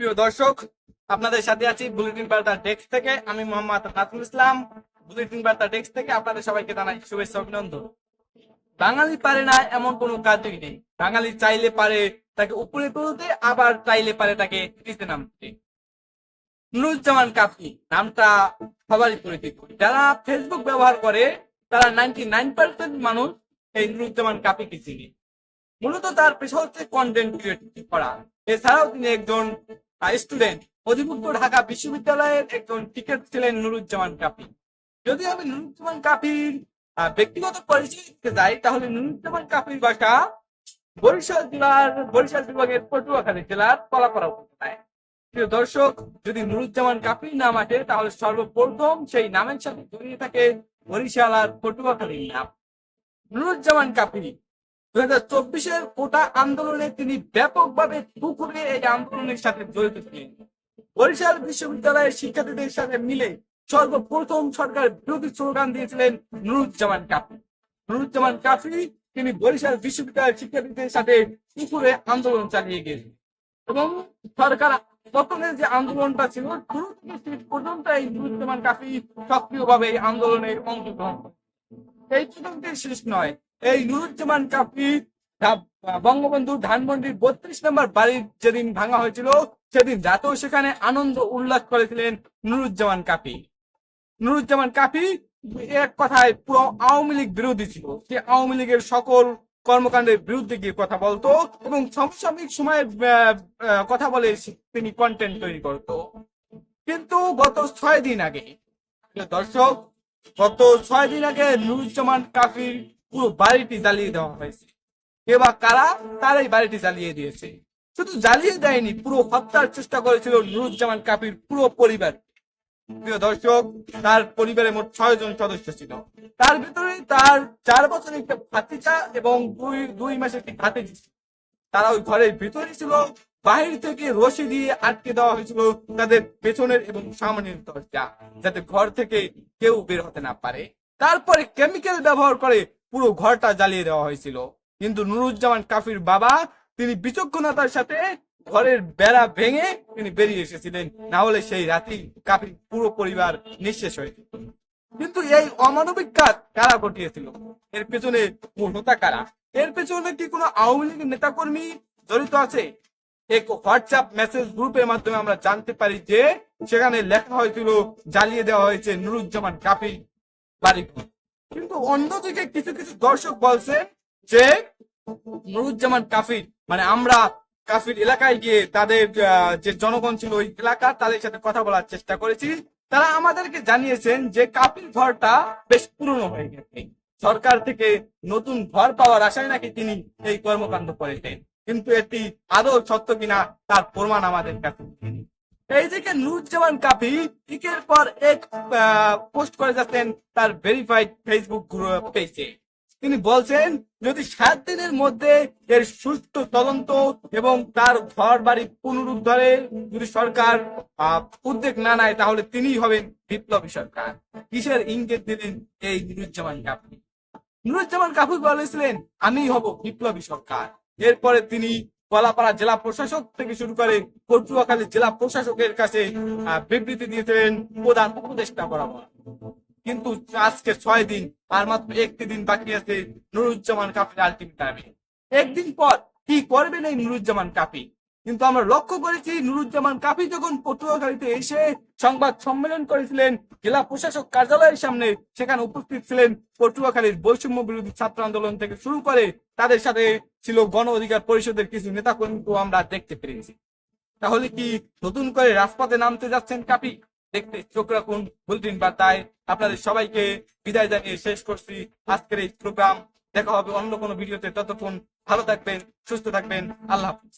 প্রিয় দর্শক, আপনাদের সাথে আছি বুলেটিন বার্তা ডেস্ক থেকে। আমি মোহাম্মদ নাজমুল ইসলাম। বুলেটিন বার্তা ডেস্ক থেকে আপনাদের সবাইকে জানাই শুভেচ্ছা, অভিনন্দন। বাঙালি পারে না এমন কোনো কাজই নেই। বাঙালি চাইলে পারে তাকে উপরে তুলতে, আবার চাইলে পারে তাকে নিচে নামতে। নুরুজ্জামান কাফি নামটা সবারই পরিচিত। যারা ফেসবুক ব্যবহার করে, তারা নাইনটি নাইন পার্সেন্ট মানুষ এই নুরুজ্জামান কাফিকে চিনি। মূলত তার পেশা হচ্ছে কন্টেন্ট ক্রিয়েট করা। এছাড়াও তিনি একজন স্টুডেন্ট অধিভুক্ত ঢাকা বিশ্ববিদ্যালয়ের একজন টিকেট ছিলেন নুরুজ্জামান কাপি যদি আমি নুরুজ্জামান কাপির ব্যক্তিগত পরিচয় যাই, তাহলে নুরুজ্জামান কাপির বাসা বরিশাল জেলার, বরিশাল বিভাগের পটুয়াখালী জেলার কলাপাড়া উপজেলায়। প্রিয় দর্শক, যদি নুরুজ্জামান কাপির নাম আসে তাহলে সর্বপ্রথম সেই নামের সাথে জড়িয়ে থাকে বরিশাল আর পটুয়াখালীর নাম। নুরুজ্জামান কাপির দু হাজার চব্বিশের কোটা আন্দোলনে তিনি ব্যাপকভাবে পুকুরে এই আন্দোলনের সাথে জড়িত ছিলেন। বরিশাল বিশ্ববিদ্যালয়ের শিক্ষার্থীদের সাথে মিলে সর্বপ্রথম সরকার বিরোধী স্লোগান দিয়েছিলেন নুরুজ্জামান কাফি। নুরুজ্জামান কাফি তিনি বরিশাল বিশ্ববিদ্যালয়ের শিক্ষার্থীদের সাথে পুকুরে আন্দোলন চালিয়ে গিয়েছেন এবং সরকার পতনের যে আন্দোলনটা ছিল, শুরু থেকে পর্যন্ত এই নুরুজ্জামান কাফি সক্রিয়ভাবে এই আন্দোলনে অংশগ্রহণ এই পর্যন্ত শেষ নয় এই নুরুজ্জামান কাপি বঙ্গবন্ধু ধানমন্ডির বত্রিশ নম্বর বাড়ি যেদিন ভাঙা হয়েছিল সেদিন রাতেও সেখানে আনন্দ উল্লাস করেছিলেন নুরুজ্জামান কাপি। নুরুজ্জামান কাপি এক কথায় পুরো আওয়ামী লীগ বিরোধী ছিল। সে আওয়ামী লীগের সকল কর্মকাণ্ডের বিরুদ্ধে গিয়ে কথা বলতো এবং সমসাময়িক আহ, কথা বলে তিনি কন্টেন্ট তৈরি করতো। কিন্তু গত ছয় দিন আগে দর্শক গত ছয় দিন আগে নুরুজ্জামান কাফির পুরো বাড়িটি জ্বালিয়ে দেওয়া হয়েছে। কে বা কারা তার এই বাড়িটি জ্বালিয়ে দিয়েছে। শুধু জ্বালিয়ে দেয়নি, পুরো হত্যার চেষ্টা করেছিল নুরুজ্জামান কাফির পুরো পরিবার। প্রিয় দর্শক, তার পরিবারে মোট ছয় জন সদস্য ছিল। তার ভিতরে তার চার বছরের একটা ভাতিজা এবং দুই দুই মাসের একটি ভাতিজি ছিল। তারা ওই ঘরের ভিতরে ছিল। বাহির থেকে রশি দিয়ে আটকে দেওয়া হয়েছিল তাদের পেছনের এবং সামনের দরজা, যাতে ঘর থেকে কেউ বের হতে না পারে। তারপরে কেমিক্যাল ব্যবহার করে পুরো ঘরটা জ্বালিয়ে দেওয়া হয়েছিল। কিন্তু নুরুজ্জামান কাফির বাবা, তিনি বিচক্ষণতার সাথে ঘরের বেড়া ভেঙে তিনি বেরিয়ে এসেছিলেন। না হলে সেই রাতেই কাফির পুরো পরিবার নিঃশেষ হয়ে কিন্তু এই অমানবিক কাজ কারা ঘটিয়েছিল? এর পেছনে পূর্ণতা কারা? এর পেছনে কি কোনো আওয়ামী লীগের নেতাকর্মী জড়িত আছে? এক হোয়াটসঅ্যাপ মেসেজ গ্রুপের মাধ্যমে আমরা জানতে পারি যে সেখানে লেখা হয়েছিল, জ্বালিয়ে দেওয়া হয়েছে নুরুজ্জামান কাফি বাড়িঘর। কিন্তু অন্যদিকে কিছু কিছু দর্শক বলছেন যে নুরুজ্জামান কাফির মানে আমরা কাফির এলাকায় গিয়ে তাদের যে জনগণ ছিল ওই এলাকা, তাদের সাথে কথা বলার চেষ্টা করেছি। তারা আমাদেরকে জানিয়েছেন যে কাফির ঘরটা বেশ পুরনো হয়ে গেছে। সরকার থেকে নতুন ঘর পাওয়ার আশায় নাকি তিনি এই কর্মকাণ্ড করেছেন। কিন্তু এটি আদৌ সত্য কিনা তার প্রমাণ আমাদের কাছে এইদিকে নুরজামান কাপি, একের পর এক পোস্ট করে যাচ্ছেন তার ভেরিফাইড ফেসবুক পেজে তিনি বলছেন, যদি সাত দিনের মধ্যে এর সুষ্ঠু তদন্ত এবং তার ঘর বাড়ি পুনরুদ্ধারে যদি সরকার উদ্যোগ না নেয়, তাহলে তিনিই হবেন বিপ্লবী সরকার। কিসের ইঙ্গিত দিলেন এই নুরুজ্জামান কাপি? নুরুজ্জামান কাপুর বলেছিলেন আমি হব বিপ্লবী সরকার। এরপরে তিনি কলাপাড়া জেলা প্রশাসক থেকে শুরু করে পটুয়াখালী জেলা প্রশাসকের কাছে বিবৃতি দিয়েছিলেন প্রধান উপদেষ্টা বরাবর। কিন্তু আজকে ছয় দিন আর মাত্র একটি দিন বাকি আছে নুরুজ্জামান কাপির আলটিমেট টাইমে একদিন পর কি করবেন এই নুরুজ্জামান কাপি কিন্তু আমরা লক্ষ্য করেছি নুরুজ্জামান কাপি যখন পটুয়াখালীতে এসে সংবাদ সম্মেলন করেছিলেন, জেলা প্রশাসক কার্যালয়ের সামনে, সেখানে উপস্থিত ছিলেন পটুয়াখালীর বৈষম্য বিরোধী ছাত্র আন্দোলন থেকে শুরু করে তাদের সাথে ছিল গণ অধিকার পরিষদের কিছু নেতাকর্মীকেও আমরা দেখতে পেরেছি। তাহলে কি নতুন করে রাজপথে নামতে যাচ্ছেন কাপি দেখতে চোখ রাখুন, বুলেটিন বার্তায়। আপনাদের সবাইকে বিদায় জানিয়ে শেষ করছি আজকের এই প্রোগ্রাম দেখা হবে অন্য কোনো ভিডিওতে। ততক্ষণ ভালো থাকবেন, সুস্থ থাকবেন। আল্লাহ হাফিজ।